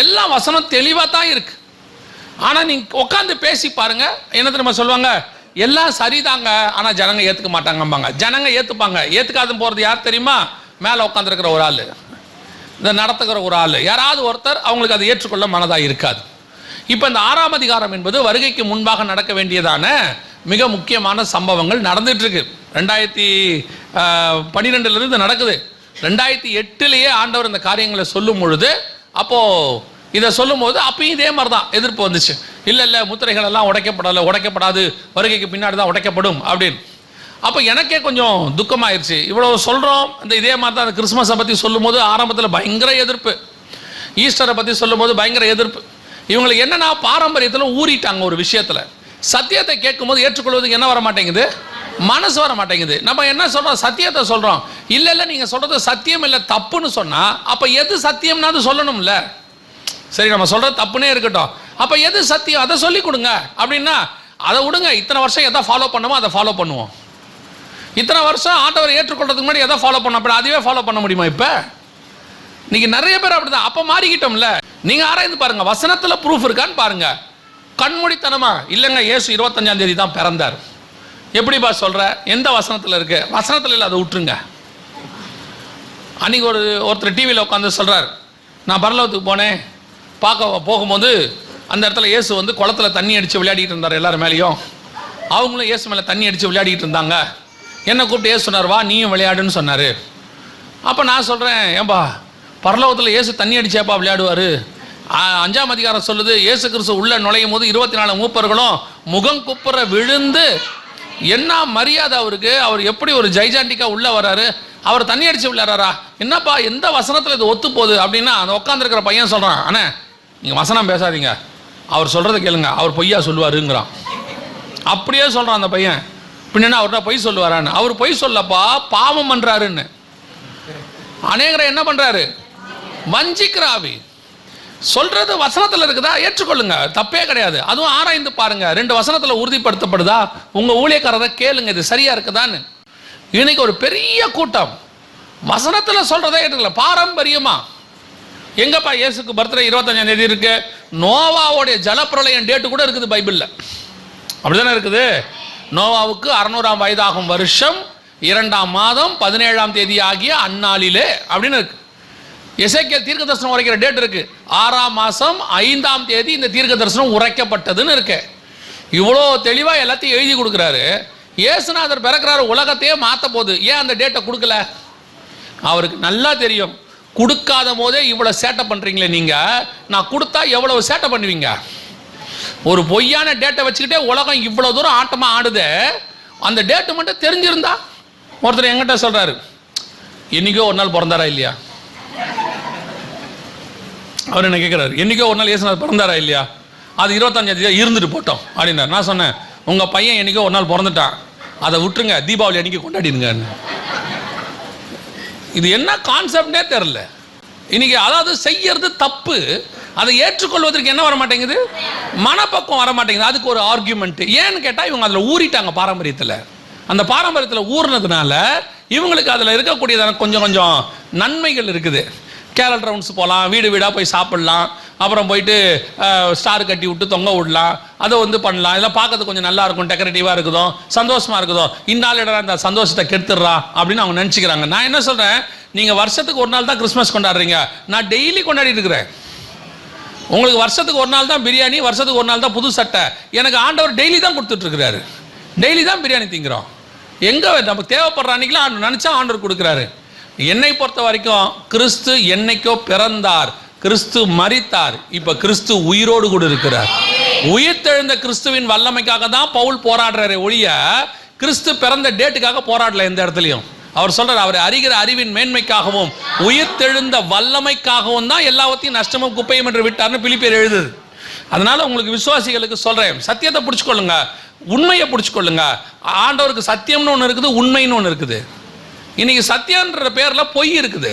எல்லா வசனம் தெளிவாக தான் இருக்கு. ஆனால் நீங்கள் உட்காந்து பேசி பாருங்க என்ன தெரியுமா சொல்லுவாங்க? எல்லாம் சரிதாங்க ஆனால் ஜனங்க ஏற்றுக்க மாட்டாங்கம்பாங்க. ஜனங்க ஏற்றுப்பாங்க ஏற்றுக்காது போகிறது யார் தெரியுமா? மேலே உட்காந்துருக்கிற ஒரு ஆள். இந்த நடத்துகிற ஒரு ஆள். யாராவது ஒருத்தர் அவங்களுக்கு அதை ஏற்றுக்கொள்ள மனதாக இருக்காது. இப்போ இந்த ஆறாம் அதிகாரம் என்பது வருகைக்கு முன்பாக நடக்க வேண்டியதான மிக முக்கியமான சம்பவங்கள் நடந்துட்டுருக்கு ரெண்டாயிரத்தி பன்னிரெண்டுலேருந்து நடக்குது. ரெண்டாயிரத்தி எட்டுலேயே ஆண்டவர் இந்த காரியங்களை சொல்லும் பொழுது அப்போது இதை சொல்லும்போது அப்பயும் இதே மாதிரி தான் எதிர்ப்பு வந்துச்சு. இல்லை இல்லை முத்திரைகள் எல்லாம் உடைக்கப்படலை உடைக்கப்படாது வருகைக்கு பின்னாடி தான் உடைக்கப்படும் அப்படின்னு. அப்போ எனக்கே கொஞ்சம் துக்கமாயிருச்சு. இவ்வளோ சொல்கிறோம் இந்த இதே மாதிரி தான் அந்த கிறிஸ்மஸை பற்றி சொல்லும்போது ஆரம்பத்தில் பயங்கர எதிர்ப்பு. ஈஸ்டரை பற்றி சொல்லும்போது பயங்கர எதிர்ப்பு. இவங்களுக்கு என்னென்னா பாரம்பரியத்தில் ஊறிட்டாங்க ஒரு விஷயத்தில். சத்தியத்தை கேட்கும்போது ஏற்றுக்கொள்வதுக்கு என்ன வர மாட்டேங்குது மனசு வர மாட்டேங்குது. நம்ம என்ன சொல்கிறோம் சத்தியத்தை சொல்கிறோம் இல்லை இல்லை நீங்கள் சொல்கிறது சத்தியம் இல்லை தப்புன்னு சொன்னால் அப்போ எது சத்தியம்னாது சொல்லணும்ல? சரி நம்ம சொல்கிறது தப்புனே இருக்கட்டும். அப்போ எது சத்தியம்? அதை சொல்லி கொடுங்க. அப்படின்னா அதை விடுங்க. இத்தனை வருஷம் எதை ஃபாலோ பண்ணுமோ அதை ஃபாலோ பண்ணுவோம். இத்தனை வருஷம் ஆண்டவர் ஏற்றுக்கொள்றதுக்கு முன்னாடி எதை ஃபாலோ பண்ண அப்படி அதுவே ஃபாலோ பண்ண முடியுமா இப்போ? நீங்க நிறைய பேர் அப்படிதான். அப்ப மாறிக்கிட்டோம்ல. நீங்க ஆராய்ந்து பாருங்க. வசனத்துல ப்ரூஃப் இருக்கான்னு பாருங்க. கண்மூடித்தனமா. இல்லைங்க இயேசு இருபத்தஞ்சாம் தேதி தான் பிறந்தார். எப்படிப்பா சொல்கிற எந்த வசனத்தில் இருக்கு? வசனத்தில் இல்லை அதை விட்டுருங்க. அன்றைக்கி ஒரு ஒருத்தர் டிவியில் உட்காந்து சொல்கிறார் நான் பரலோகத்துக்கு போனேன். பார்க்க போகும்போது அந்த இடத்துல இயேசு வந்து குளத்துல தண்ணி அடித்து விளையாடிட்டு இருந்தார் எல்லாரும் மேலேயும். அவங்களும் இயேசு மேலே தண்ணி அடித்து விளையாடிட்டு இருந்தாங்க. என்னை கூப்பிட்டு ஏசு சொன்னார் வா நீயும் விளையாடுன்னு சொன்னார். அப்போ நான் சொல்கிறேன் ஏன்பா பரலோகத்தில் இயேசு தண்ணி அடிச்சாப்பா விளையாடுவார். அஞ்சாம் அதிகாரம் சொல்லுது இயேசு கிறிஸ்து உள்ளே நுழையும் போது இருபத்தி நாலு மூப்பர்களும் முகம் குப்புற விழுந்து என்ன மரியாதை அவருக்கு? அவர் எப்படி ஒரு ஜைஜாண்டிக்கா உள்ள வராரு? அவர் தண்ணி அடிச்சு விளையாடுறாரா? என்னப்பா எந்த வசனத்தில் இது ஒத்து போகுது அப்படின்னா அந்த உட்காந்துருக்கிற பையன் சொல்கிறான் அண்ணே நீங்கள் வசனம் பேசாதீங்க. அவர் சொல்கிறத கேளுங்க. அவர் பொய்யா சொல்லுவாருங்கிறான். அப்படியே சொல்கிறான் அந்த பையன். பின்னா அவர்கிட்ட பொய் சொல்லுவாரான்னு. அவர் பொய் சொல்லப்பா பாவம் பண்ணுறாருன்னு அநேகரை என்ன பண்றாரு? வஞ்சிக்கிறாவி சொல்றது வசனத்தில் இருக்குதா? ஏற்றுக்கொள்ளுங்க. தப்பே கிடையாது. அதுவும் ஆராய்ந்து பாருங்க. ரெண்டு வசனத்தில் உறுதிப்படுத்தப்படுதா? உங்க ஊழியக்காரரை கேளுங்க இது சரியா இருக்குதான்னு. இன்னைக்கு ஒரு பெரிய கூட்டம். வசனத்தில் சொல்றதே ஏற்றுக்கல பாரம்பரியமா. எங்கப்பா இயேசுக்கு பர்த்டே இருபத்தஞ்சாம் தேதி இருக்கு? நோவாவுடைய ஜலப்பிரளயம் டேட்டு கூட இருக்குது பைபிளில். அப்படிதானே இருக்குது? நோவாவுக்கு அறுநூறாம் வயதாகும் வருஷம் இரண்டாம் மாதம் பதினேழாம் தேதி ஆகிய அந்நாளிலே அப்படின்னு இருக்கு. எசைக்கேல் தீர்க்க தரிசனம் உரைக்கிற டேட் இருக்கு. ஆறாம் மாதம் ஐந்தாம் தேதி இந்த தீர்க்க தரிசனம் உரைக்கப்பட்டதுன்னு இருக்கு. இவ்வளோ தெளிவாக எல்லாத்தையும் எழுதி கொடுக்குறாரு. இயேசுநாதர் பிறக்கிறாரு உலகத்தையே மாற்ற போகுது. ஏன் அந்த டேட்டை கொடுக்கல? அவருக்கு நல்லா தெரியும். கொடுக்காத போதே இவ்வளோ சேட்டை பண்ணுறீங்களே நீங்கள் நான் கொடுத்தா எவ்வளவு சேட்டை பண்ணுவீங்க? ஒரு பொய்யான டேட்டை வச்சுக்கிட்டே உலகம் இவ்வளோ தூரம் ஆட்டமாக ஆடுது. அந்த டேட்டு மட்டும் தெரிஞ்சிருந்தா ஒருத்தர் எங்கிட்ட சொல்கிறாரு என்னைக்கோ ஒரு நாள் பிறந்தாரா இல்லையா? அவர் என்ன கேட்குறாரு என்னைக்கோ ஒரு நாள் இயேசுநாதர் பிறந்தாரா இல்லையா? அது இருபத்தஞ்சாம் தேதி இருந்துட்டு போட்டோம் அப்படின்னார். நான் சொன்னேன் உங்கள் பையன் என்னைக்கோ ஒரு நாள் பிறந்துட்டான். அதை விட்டுருங்க தீபாவளி அன்றைக்கி கொண்டாடிடுங்கன்னு. இது என்ன கான்செப்டே தெரில இன்னைக்கு அதாவது செய்யறது தப்பு. அதை ஏற்றுக்கொள்வதற்கு என்ன வர மாட்டேங்குது? மனப்பக்குவம் வர மாட்டேங்குது. அதுக்கு ஒரு ஆர்கியூமெண்ட்டு ஏன்னு கேட்டால் இவங்க அதில் ஊறிட்டாங்க பாரம்பரியத்தில். அந்த பாரம்பரியத்தில் ஊறினதுனால இவங்களுக்கு அதில் இருக்கக்கூடியதான கொஞ்சம் கொஞ்சம் நன்மைகள் இருக்குது. கேரல் ரவுண்ட்ஸ் போகலாம் வீடு வீடாக போய் சாப்பிட்லாம் அப்புறம் போயிட்டு ஸ்டார் கட்டி விட்டு தொங்க விடலாம் அதை வந்து பண்ணலாம். இதெல்லாம் பார்க்கறதுக்கு கொஞ்சம் நல்லா இருக்கும் டெக்கரேட்டிவாக இருக்குதோ சந்தோஷமாக இருக்குதோ. இந்நாள் இடம் இந்த சந்தோஷத்தை கெடுத்துடுறா அப்படின்னு அவங்க நினச்சிக்கிறாங்க. நான் என்ன சொல்கிறேன் நீங்கள் வருஷத்துக்கு ஒரு நாள் தான் கிறிஸ்மஸ் கொண்டாடுறீங்க. நான் டெய்லி கொண்டாடிட்டு இருக்கிறேன். உங்களுக்கு வருஷத்துக்கு ஒரு நாள் தான் பிரியாணி வருஷத்துக்கு ஒரு நாள் தான் புது சட்டை. எனக்கு ஆண்டவர் டெய்லி தான் கொடுத்துட்ருக்கிறாரு டெய்லி தான் பிரியாணி திங்கிறோம். எங்கே நமக்கு தேவைப்படுற அன்றைக்கெலாம் நினச்சா நினைச்சா ஆண்டவர் கொடுக்குறாரு. என்னை பொறுத்த வரைக்கும் கிறிஸ்து என்னைக்கோ பிறந்தார் கிறிஸ்து மறித்தார் இப்ப கிறிஸ்து உயிரோடு கூட இருக்கிறார். உயிர்த்தெழுந்த கிறிஸ்துவின் வல்லமைக்காக தான் பவுல் போராடுறாரு ஒழிய கிறிஸ்து பிறந்த டேட்டுக்காக போராடல எந்த இடத்துலையும். அவர் சொல்றார் அவர் அறிகிற அறிவின் மேன்மைக்காகவும் உயிர்த்தெழுந்த வல்லமைக்காகவும் தான் எல்லாவற்றையும் நஷ்டமும் குப்பையும் என்று விட்டார்னு பிலிப்பேர் எழுதுது. அதனால உங்களுக்கு விசுவாசிகளுக்கு சொல்றேன் சத்தியத்தை பிடிச்சிக்கொள்ளுங்க உண்மையை பிடிச்சிக்கொள்ளுங்க. ஆண்டவருக்கு சத்தியம்னு ஒன்று இருக்குது உண்மைன்னு ஒன்று இருக்குது. இன்னைக்கு சத்தியன்ற பேர்ல பொய் இருக்குது.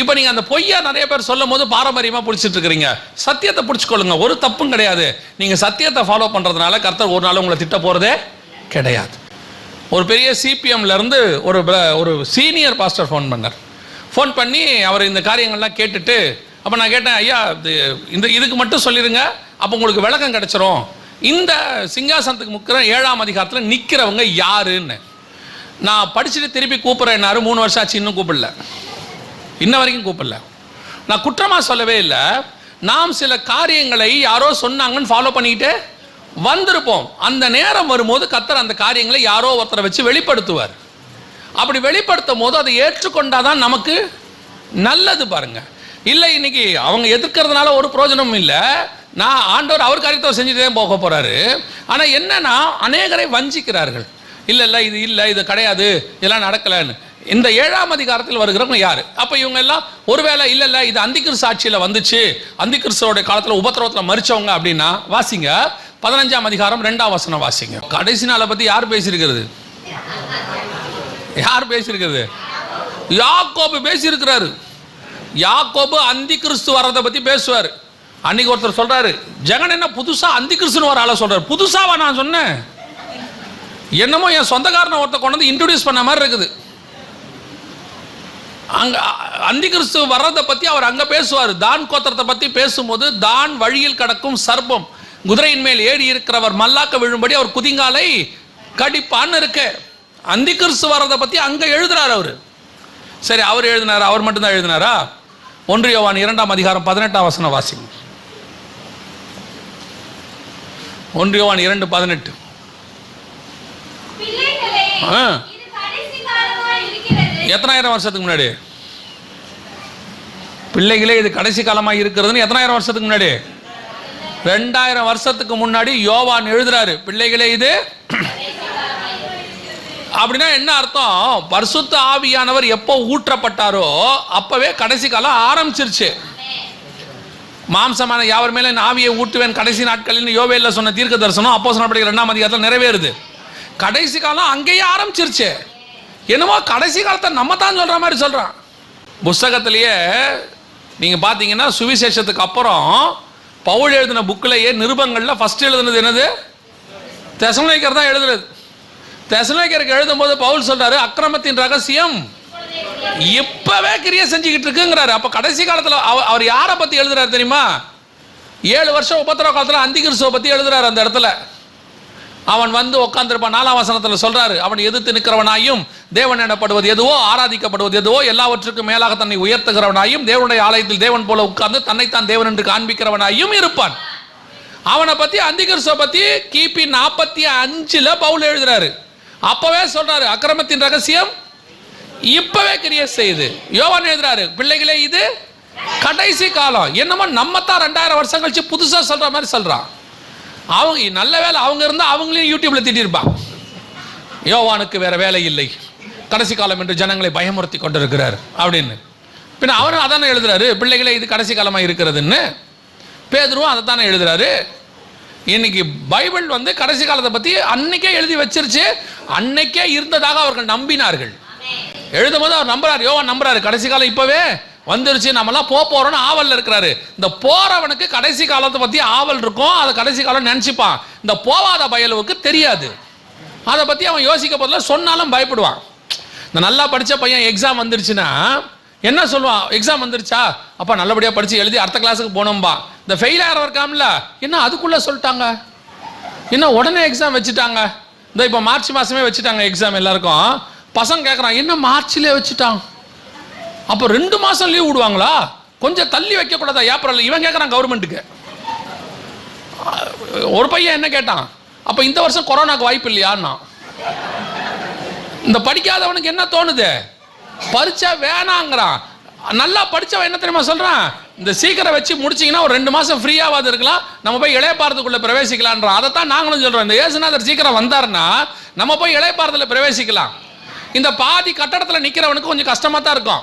இப்போ நீங்கள் அந்த பொய்யா நிறைய பேர் சொல்லும் போது பாரம்பரியமாக பிடிச்சிட்டு இருக்கிறீங்க. சத்தியத்தை பிடிச்சிக்கொள்ளுங்க. ஒரு தப்பும் கிடையாது. நீங்கள் சத்தியத்தை ஃபாலோ பண்ணுறதுனால கர்த்தர் ஒரு நாள் உங்களை திட்ட போகிறதே கிடையாது. ஒரு பெரிய சிபிஎம்லேருந்து ஒரு ஒரு சீனியர் பாஸ்டர் ஃபோன் பண்ணார். ஃபோன் பண்ணி அவர் இந்த காரியங்கள்லாம் கேட்டுட்டு அப்போ நான் கேட்டேன் ஐயா இது இந்த இதுக்கு மட்டும் சொல்லிடுங்க அப்போ உங்களுக்கு விளக்கம் கிடைச்சிரும். இந்த சிங்காசனத்துக்கு முக்கிற ஏழாம் அதிகாரத்தில் நிற்கிறவங்க யாருன்னு? நான் படிச்சுட்டு திருப்பி கூப்பிட்றேன்னாரு. மூணு வருஷம் ஆச்சு இன்னும் கூப்பிடல. இன்ன வரைக்கும் கூப்பிடல. நான் குற்றமாக சொல்லவே இல்லை. நாம் சில காரியங்களை யாரோ சொன்னாங்கன்னு ஃபாலோ பண்ணிக்கிட்டு வந்திருப்போம். அந்த நேரம் வரும்போது கத்தர் அந்த காரியங்களை யாரோ ஒருத்தரை வச்சு வெளிப்படுத்துவார். அப்படி வெளிப்படுத்தும் போது அதை ஏற்றுக்கொண்டாதான் நமக்கு நல்லது பாருங்க. இல்லை இன்னைக்கு அவங்க எதிர்க்கிறதுனால ஒரு பிரயோஜனமும் இல்லை. நான் ஆண்டவர் அவர் காரியத்தை செஞ்சுட்டு தான் போக போறாரு. ஆனால் என்னன்னா அநேகரை வஞ்சிக்கிறார்கள். இல்லை இல்லை இது இல்லை இது கிடையாது. இதெல்லாம் நடக்கலைன்னு. இந்த ஏழாம் அதிகாரத்தில் வருகிறவங்க யார்? அப்போ இவங்க எல்லாம் ஒருவேளை இல்லை இல்லை இது அந்திகிறிஸ்து ஆட்சியில் வந்துச்சு. அந்திகிறிஸ்தோடைய காலத்தில் உபத்திரவத்தில் மறிச்சவங்க அப்படின்னா வாசிங்க. பதினஞ்சாம் அதிகாரம் ரெண்டாம் வசனம் வாசிங்க. கடைசி நாளை பற்றி யார் பேசியிருக்கிறது? யார் பேசியிருக்கிறது? யாக்கோபு பேசியிருக்கிறாரு. யாக்கோபு அந்தி கிறிஸ்து வர்றதை பற்றி பேசுவார். அன்னைக்கு ஒருத்தர் சொல்றாரு ஜெகன் என்ன புதுசாக அந்தி கிறிஸ்துன்னு வர ஆளை சொல்கிறார் புதுசாவா நான் சொன்னேன். என்னமோ என் சொந்தக்காரனை ஒருத்த கொண்டு வந்து இன்ட்ரடியூஸ் பண்ண மாதிரி இருக்குது. அங்கே அந்தி கிறிஸ்து வர்றதை பற்றி அவர் அங்கே பேசுவார். தான் கோத்திரத்தை பற்றி பேசும்போது தான் வழியில் கடக்கும் சர்ப்பம். குதிரையின் மேல் ஏறி இருக்கிறவர் மல்லாக்க விழும்படி அவர் குதிங்காலை கடிப்பான்னு இருக்கு. அந்தி கிறிஸ்து வர்றதை பற்றி அங்கே எழுதுறார் அவர். சரி அவர் எழுதினார்? அவர் மட்டும்தான் எழுதினாரா? ஒன்று யோவான் இரண்டாம் அதிகாரம் பதினெட்டாம் வசன வாசிங்க. ஒன்று யோவான் இரண்டு பதினெட்டு பிள்ளைகளே, ஆ. இது கடைசி காலமாய் இருக்கிறது. எத்தனாயிரம் வருஷத்துக்கு முன்னாடி? பிள்ளைகளே இது கடைசி காலமாக இருக்கிறதுன்னு எத்தனாயிரம் வருஷத்துக்கு முன்னாடி? ரெண்டாயிரம் வருஷத்துக்கு முன்னாடி யோவான் எழுதுறாரு. பிள்ளைகளே இது அப்படின்னா என்ன அர்த்தம்? பரிசுத்த ஆவியானவர் எப்போ ஊற்றப்பட்டாரோ அப்பவே கடைசி காலம் ஆரம்பிச்சிருச்சு. மாம்சமான யாவர் மேலே என் ஆவியை ஊட்டுவேன்? கடைசி நாட்களில் யோவேல சொன்ன தீர்க்க தரிசனம் அப்போ சொன்னபடி ரெண்டாம் அதிகாரத்தில் நிறைவேறுது. கடைசி காலம் அங்கேயே ஆரம்பிச்சிருச்சு. என்னமோ கடைசி காலத்தை நம்ம தான் சொல்ற மாதிரி சொல்றான். புஸ்தகத்திலேயே நீங்க பார்த்தீங்கன்னா சுவிசேஷத்துக்கு அப்புறம் பவுல் எழுதின புக்கிலேயே நிருபங்களில் ஃபர்ஸ்ட் எழுதுனது என்னது? தெசலோனிக்கர் தான் எழுதுறது தெசலோனிக்கருக்கு எழுதும்போது பவுல் சொல்றாரு அக்கிரமத்தின் ரகசியம் இப்பவே கிரியை செஞ்சுக்கிட்டு இருக்குங்கிறாரு. அப்ப கடைசி காலத்துல அவர் யாரை பத்தி எழுதுறாரு தெரியுமா? ஏழு வருஷம் உபத்திர காலத்தில் அந்திகிறிஸ்துவ பத்தி எழுதுறாரு அந்த இடத்துல. அவன் வந்து உட்காந்துருப்பான் நாலாம் வசனத்தில் சொல்றாரு அவன் எதிர்த்து நிற்கிறவனாயும் தேவன் எனப்படுவது எதுவோ ஆராதிக்கப்படுவது எதுவோ எல்லாவற்றுக்கும் மேலாக தன்னை உயர்த்துகிறவனாயும் தேவனுடைய ஆலயத்தில் தேவன் போல உட்கார்ந்து தன்னைத்தான் தேவன் என்று காண்பிக்கிறவனாயும் இருப்பான். அவனை பத்தி அந்திகர்ஸை பத்தி கிபி நாற்பத்தி அஞ்சுல பவுல் எழுதுறாரு. அப்பவே சொல்றாரு அக்கிரமத்தின் ரகசியம் இப்பவே கிரியை செய்யுது யோவான் எழுதுறாரு பிள்ளைகளே இது கடைசி காலம். என்னமோ நம்ம தான் ரெண்டாயிரம் வருஷம் கழிச்சு புதுசா சொல்ற மாதிரி சொல்றான். அவங்க நல்ல வேலை அவங்க இருந்தா அவங்களையும் யூடியூப்ல திட்டிருப்பான் யோவானுக்கு வேற வேலை இல்லை. கடைசி காலம் என்று ஜனங்களை பயமுறுத்தி கொண்டிருக்கிறார் அப்படின்னு. பின்ன அவரும் அதானே எழுதுறாரு பிள்ளைகளே இது கடைசி காலமா இருக்கிறதுன்னு. பேதுருவும் அதை தானே எழுதுறாரு. இன்னைக்கு பைபிள் வந்து கடைசி காலத்தை பத்தி அன்னைக்கே எழுதி வச்சிருச்சு. அன்னைக்கே இருந்ததாக அவர்கள் நம்பினார்கள். எழுதும் போது அவர் நம்புறாரு யோவான் நம்புறாரு கடைசி காலம் இப்பவே. வந்துருச்சு நம்மலாம் போக போறோம்னு ஆவலில் இருக்கிறாரு. இந்த போறவனுக்கு கடைசி காலத்தை பத்தி ஆவல் இருக்கும் அதை கடைசி காலம் நினைச்சுப்பான். இந்த போவாத பயலுவுக்கு தெரியாது. அதை பத்தி அவன் யோசிக்க போதில் சொன்னாலும் பயப்படுவான். இந்த நல்லா படிச்ச பையன் எக்ஸாம் வந்துருச்சுன்னா என்ன சொல்லுவான்? எக்ஸாம் வந்துருச்சா? அப்பா நல்லபடியா படிச்சு எழுதி அடுத்த கிளாஸுக்கு போனோம்பா. இந்த ஃபெயில் ஆகிற இருக்காம்ல என்ன அதுக்குள்ள சொல்லிட்டாங்க? என்ன உடனே எக்ஸாம் வச்சுட்டாங்க? இந்த இப்போ மார்ச் மாசமே வச்சுட்டாங்க எக்ஸாம் எல்லாருக்கும். பசங்க கேட்குறான் என்ன மார்ச்லேயே வச்சுட்டான்? அப்போ ரெண்டு மாதம் லீவ் விடுவாங்களா? கொஞ்சம் தள்ளி வைக்கக்கூடாதா? ஏப்ரல் இவன் கேட்குறான் கவர்மெண்ட்டுக்கு ஒரு பையன் என்ன கேட்டான்? அப்போ இந்த வருஷம் கொரோனாக்கு வாய்ப்பு இல்லையான்னா? இந்த படிக்காதவனுக்கு என்ன தோணுது? பரிச்சா வேணாங்கிறான். நல்லா படித்தவன் என்ன தெரியுமா சொல்கிறான் இந்த சீக்கிரம் வச்சு முடிச்சிங்கன்னா ஒரு ரெண்டு மாதம் ஃப்ரீயாவது இருக்கலாம். நம்ம போய் இளையப்பாரத்துக்குள்ள பிரவேசிக்கலான்றான் அதைத்தான் நாங்களும் சொல்கிறோம் இந்த ஏசுநாதர் சீக்கிரம் வந்தாருன்னா நம்ம போய் இளையப்பாரத்தில் பிரவேசிக்கலாம். இந்த பாதி கட்டடத்தில் நிக்கிறவனுக்கு கொஞ்சம் கஷ்டமா தான் இருக்கும்.